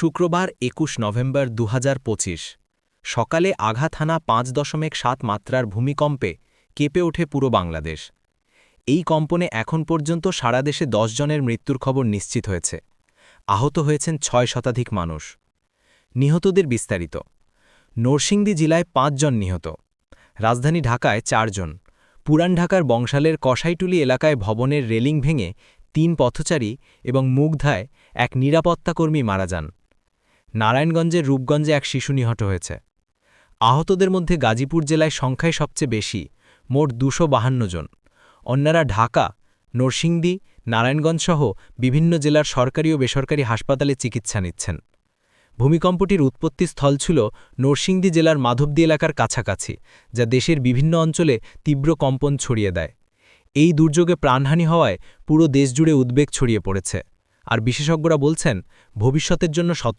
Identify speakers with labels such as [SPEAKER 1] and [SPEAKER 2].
[SPEAKER 1] শুক্রবার, একুশ নভেম্বর দু হাজার পঁচিশ। সকালে আঘাত হানা পাঁচ দশমিক সাত মাত্রার ভূমিকম্পে কেঁপে ওঠে পুরো বাংলাদেশ। এই কম্পনে এখন পর্যন্ত সারা দেশে দশ জনের মৃত্যুর খবর নিশ্চিত হয়েছে। আহত হয়েছেন ছয় শতাধিক মানুষ। নিহতদের বিস্তারিত। নরসিংদী জেলায় পাঁচজন নিহত। রাজধানী ঢাকায় চারজন পুরান ঢাকার বংশালের কষাইটুলি এলাকায় ভবনের রেলিং ভেঙে তিন পথচারী এবং মুগ্ধায় এক নিরাপত্তাকর্মী মারা যান। নারায়ণগঞ্জের রূপগঞ্জে এক শিশু নিহত হয়েছে। আহতদের মধ্যে গাজীপুর জেলায় সংখ্যায় সবচেয়ে বেশি, মোট দুশো বাহান্ন জন। অন্যরা ঢাকা, নরসিংদী নারায়ণগঞ্জসহ বিভিন্ন জেলার সরকারি ও বেসরকারি হাসপাতালে চিকিৎসা নিচ্ছেন। ভূমিকম্পটির উৎপত্তিস্থল ছিল নরসিংদী জেলার মাধবদী এলাকার কাছাকাছি, যা দেশের বিভিন্ন অঞ্চলে তীব্র কম্পন ছড়িয়ে দেয়। এই দুর্যোগে প্রাণহানি হওয়ায় পুরো দেশজুড়ে উদ্বেগ ছড়িয়ে পড়েছে। আর বিশেষজ্ঞরা বলছেন, ভবিষ্যতের জন্য সতর্ক